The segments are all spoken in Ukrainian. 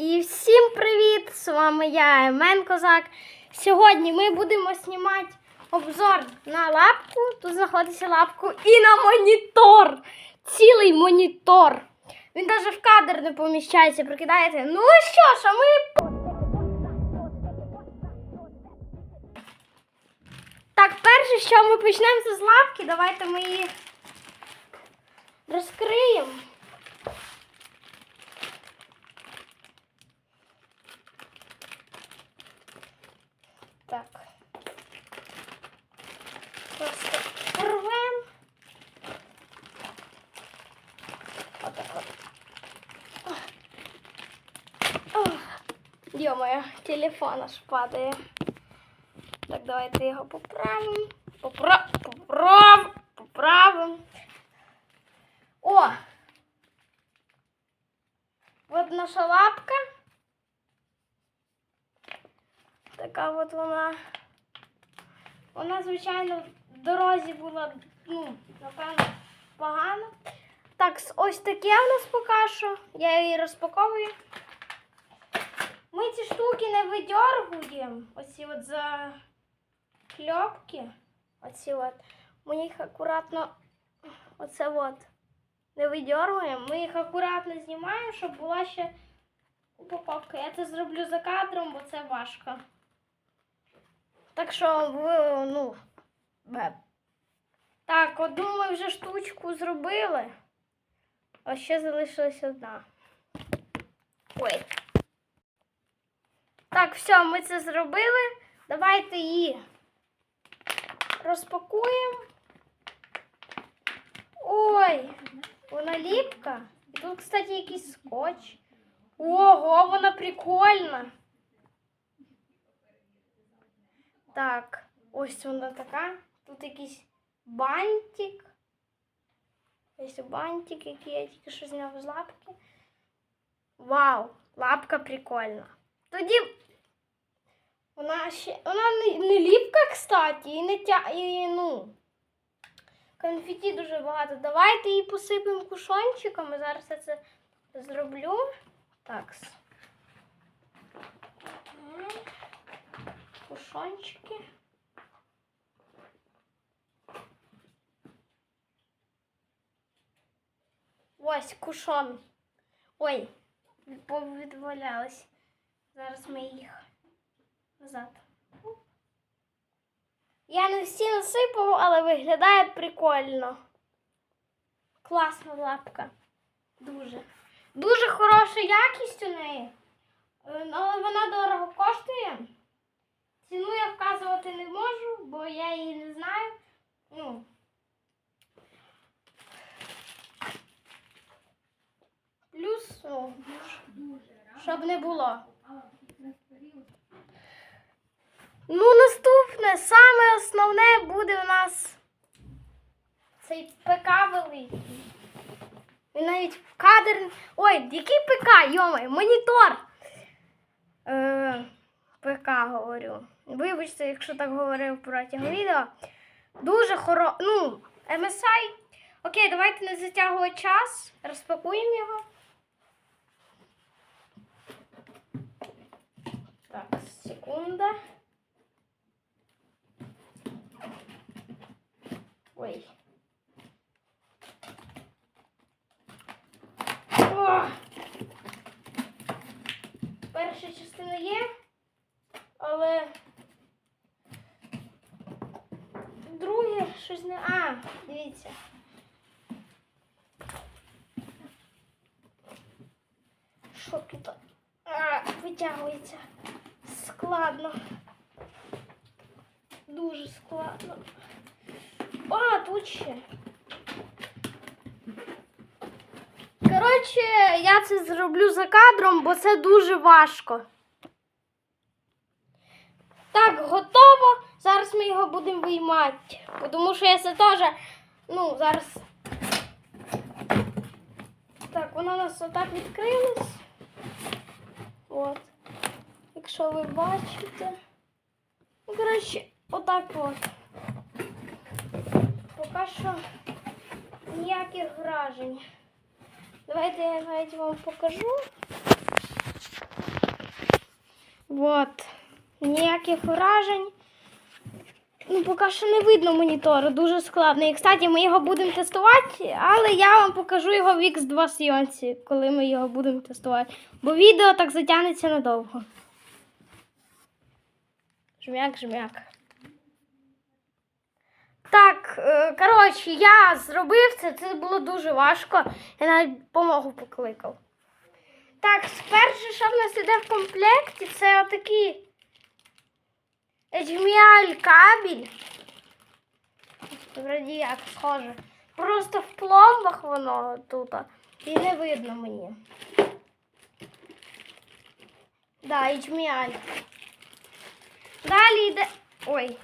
І всім привіт! З вами я, Емен Козак. Сьогодні ми будемо знімати обзор на лапку. Тут знаходиться лапку і на монітор. Цілий монітор. Він навіть в кадр не поміщається, прикидаєте? Ну що ж, а ми. Так, перше, що ми почнемо з лапки, давайте ми її розкриємо. Так. Просто рвем. Отак от. Ё-моё, телефон аж падає. Так, давайте його поправимо. Поправ... Поправ... Поправимо. О! Вот наша лапка. Така от вона. Вона, звичайно, в дорозі була, ну, напевно, погана. Так, ось таке в нас поки що. Я її розпаковую. Ми ці штуки не видергуємо. Оці от закльопки. Оці от. Ми їх акуратно. Оце от. Не видергуємо. Ми їх акуратно знімаємо, щоб була ще упаковка. Я це зроблю за кадром, бо це важко. Так що ну. бе. Так, одну ми вже штучку зробили. А ще залишилась одна. Ой. Так, все, ми це зробили. Давайте її розпакуємо. Ой, вона ліпка. І Тут, кстати, якийсь скотч. Ого, вона прикольна. Так, ось вона така. Тут якийсь бантик. Ось бантик, який я тільки що зняв з лапки. Вау, лапка прикольна. Тоді вона ще. Вона не, не ліпка, кстати, і не тя. І, ну. Конфеті дуже багато. Давайте її посипемо кушончиками. Зараз я це зроблю. Так. Кушончики. Ось кушон. Ой, відвалялись. Зараз ми їх назад. Я не всі насипав, але виглядає прикольно. Класна лапка. Дуже. Дуже хороша якість у неї. Е, Але вона дорого коштує. Ціну я вказувати не можу, бо я її не знаю. Ну. Плюс, ну, щоб не було. Ну, наступне, саме основне буде у нас цей ПК великий. Він навіть в кадр. Ой, який ПК, йомай, монітор. Е, ПК говорю. Вибачте, якщо так говорив протягом відео. Дуже хоро... Ну, MSI. Окей, давайте не затягувати час. Розпакуємо його. Так, секунда. Ой. О! Перша частина є, але друге щось не. А, дивіться. Що тут? А, витягується. Складно. Дуже складно. Тут. Коротше, я це зроблю за кадром, бо це дуже важко. Так, готово. Зараз ми його будемо виймати. Тому що я це теж. Ну, зараз. Так, воно у нас отак відкрилось. От. Якщо ви бачите. Ну, коротше, отак от. Поки що ніяких вражень. Давайте я навіть вам покажу. Вот. Ніяких вражень. Ну, поки що не видно монітор, дуже складно. І, кстати, ми його будемо тестувати, але я вам покажу його в X2 сйонці, коли ми його будемо тестувати. Бо відео так затягнеться надовго. Жмяк, жмяк. Так, е, коротше, я зробив це, це було дуже важко. Я навіть допомогу покликав. Так, перше, що в нас іде в комплекті, це отакий HDMI кабель. Вроді як схоже. Просто в пломбах воно тут. І не видно мені. Да, HDMI. Далі йде. Ой,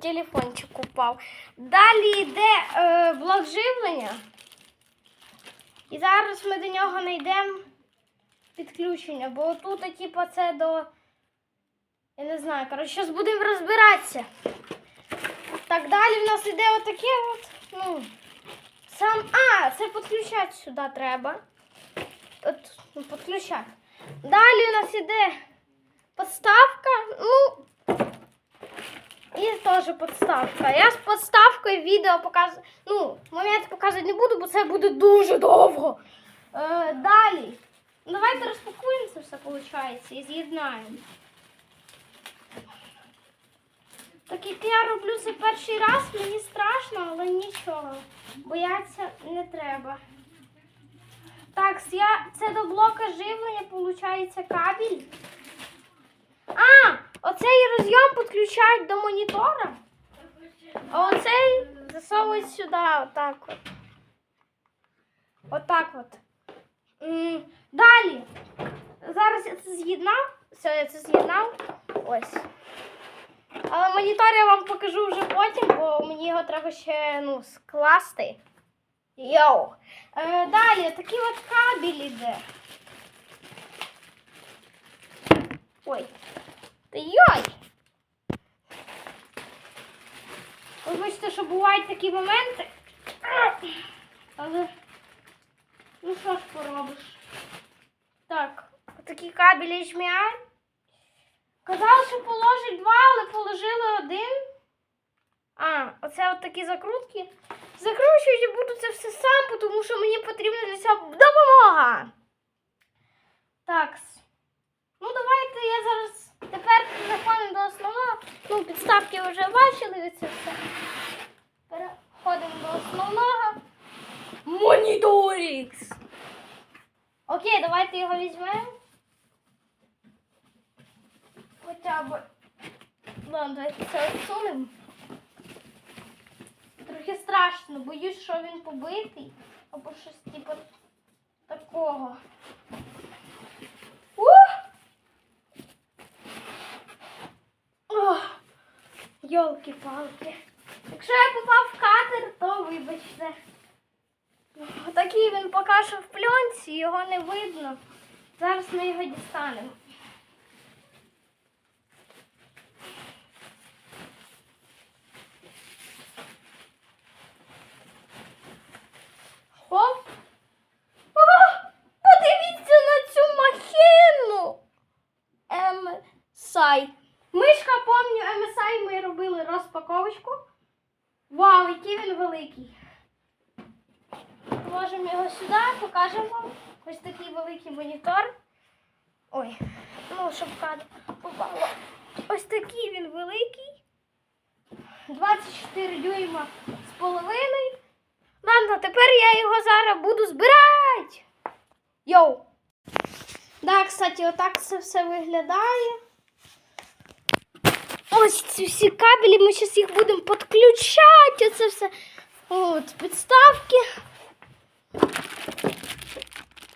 телефончик упав. Далі йде е, блок живлення. І зараз ми до нього знайдемо підключення, бо тут, типу, це до. Я не знаю, коротше, зараз будемо розбиратися. Так, далі в нас іде отаке от. Ну, сам. А, це підключати сюди треба. От, ну, підключати. Далі у нас іде подставка. Ну, і теж подставка. Я з подставкою відео показую. Ну, момент показувати не буду, бо це буде дуже довго. Е, далі. Давайте розпакуємо все, виходить, і з'єднаємо. Так як я роблю це перший раз, мені страшно, але нічого. Бояться не треба. Так, це до блока живлення, виходить, кабель. А, оцей розйом підключають до монітора. А оцей засовують сюди, отак от. Отак от. Далі. Зараз я це з'єднав. Все, я це з'єднав. Ось. Але монітор я вам покажу вже потім, бо мені його треба ще ну, скласти. Йоу. Е, далі такий от кабель іде. Ой. Йой! Вибачте, що бувають такі моменти. Але ну що ж поробиш? Так, такий кабель HDMI. Казали, що положить два, але положили один. А, оце от такі закрутки. Закручують і буду це все сам, тому що мені потрібна для цього допомога. Так. Ну, давайте я зараз тепер переходимо до основного. Ну, підставки вже бачили це все. Переходимо до основного. Моніторікс. Окей, давайте його візьмемо. Хоча б. Ладно, давайте це відсунемо. Трохи страшно, боюсь, що він побитий. Або щось типу такого. Йолки-палки. Якщо я попав в катер, то вибачте. Такий він поки що в пленці, його не видно. Зараз ми його дістанемо. Хоп. О, подивіться на цю махину. MSI. Мишка, помню, MSI ми робили розпаковочку. Вау, який він великий. Положимо його сюди, покажемо вам. Ось такий великий монітор. Ой, ну, щоб кадр попало. Ось такий він великий. 24 дюйма з половиною. Ладно, тепер я його зараз буду збирати. Йоу. Да, кстати, отак це все виглядає. Ось ці всі кабелі, ми зараз їх будемо підключати. Оце все. От, підставки.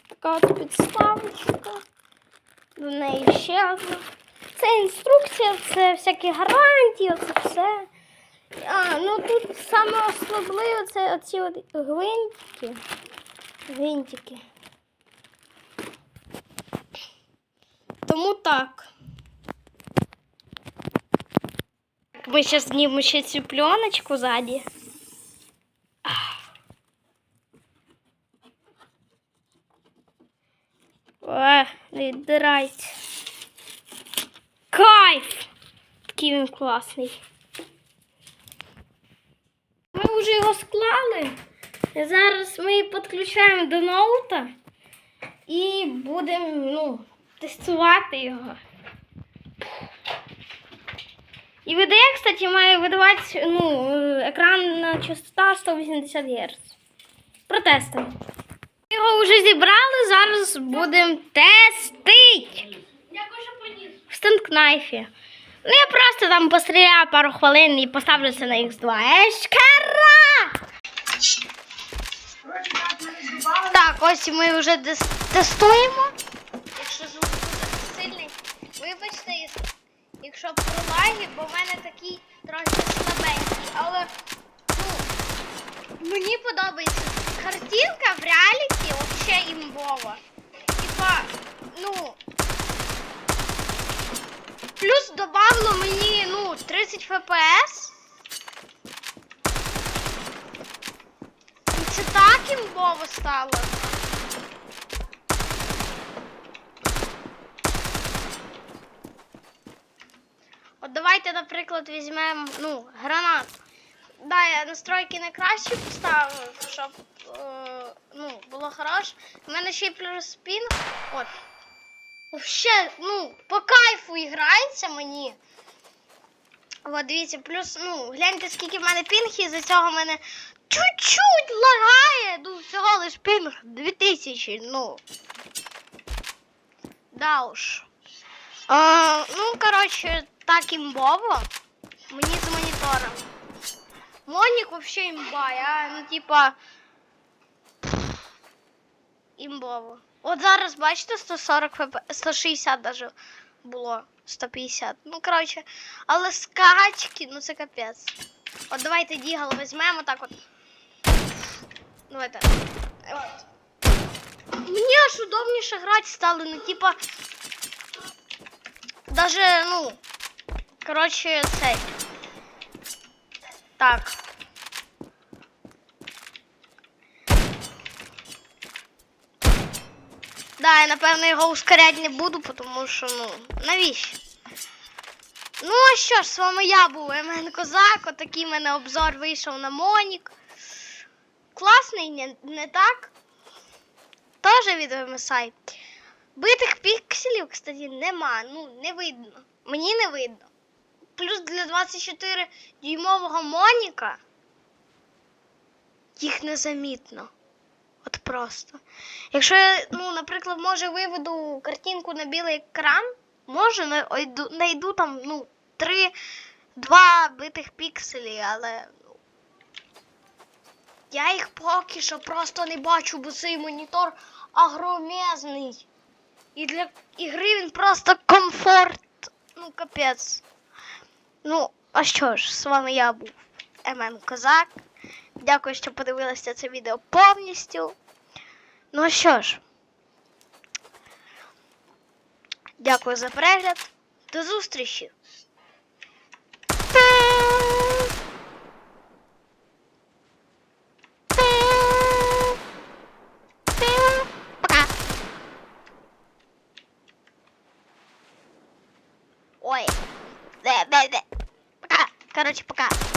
Така от підставочка. До неї ще одна. Це інструкція, це всякі гарантії, оце все. А, ну тут саме особливо це оці от гвинтики. Гвинтики. Тому так. Ми зараз знімемо ще цю пленочку ззаді. О, не. Кайф! Такий він класний. Ми вже його склали. Зараз ми її підключаємо до ноута і будемо ну, тестувати його. І видає, кстати, має видавати ну, екранна частота 180 Гц. Протестуємо. Ми його вже зібрали, зараз будемо тестити. В стендкнайфі. Ну, я просто там постріляю пару хвилин і поставлю це на X2. Ешкара! Так, ось ми вже тестуємо. Якщо звук буде сильний, вибачте, якщо- якщо про лаги, бо в мене такий трохи слабенький. Але ну, мені подобається. Картинка в реаліті взагалі імбова. Типа, ну. Плюс добавило мені ну, 30 фпс. І це так імбово стало. От давайте, наприклад, візьмемо ну, гранат. Да, я настройки не краще поставив, щоб е, ну, було хороше. У мене ще й плюс пінг. От. Вообще, ну, по кайфу грається мені. От дивіться, плюс, ну, гляньте, скільки в мене пінг, і за цього в мене чуть-чуть лагає. Ну, всього лиш пінг 2000, ну. Да уж. А, ну, коротше, так імбово. Мені з монітором. Монік вообще імба, я, ну, типа. Імбово. От зараз, бачите, 140 фп, 160 даже було. 150. Ну, коротше, але скачки, ну це капець. От давайте дігал візьмемо так от. Давайте. От. Мені аж удобніше грати стало, ну, типа. Даже, ну. Коротше, цей. Так. Да, я напевно його ускоряти не буду, тому що, ну, навіщо? Ну, а що ж, з вами я був Емен Козак, отакий в мене обзор вийшов на Монік. Класний, не, не так? Теж від MSI. Битих пікселів, кстати, нема. Ну, не видно. Мені не видно. Плюс для 24 дюймового Моніка їх незамітно. От просто. Якщо я, ну, наприклад, може виведу картинку на білий екран, може знайду там, ну, 3, 2 битих пікселі, але ну, я їх поки що просто не бачу, бо цей монітор огромезний. І для ігри він просто комфорт. Ну, капець. Ну, а що ж, з вами я був ММ Козак. Дякую, що подивилися це відео повністю. Ну а що ж, дякую за перегляд. До зустрічі! Пока! Ой, да, да, да. Пока.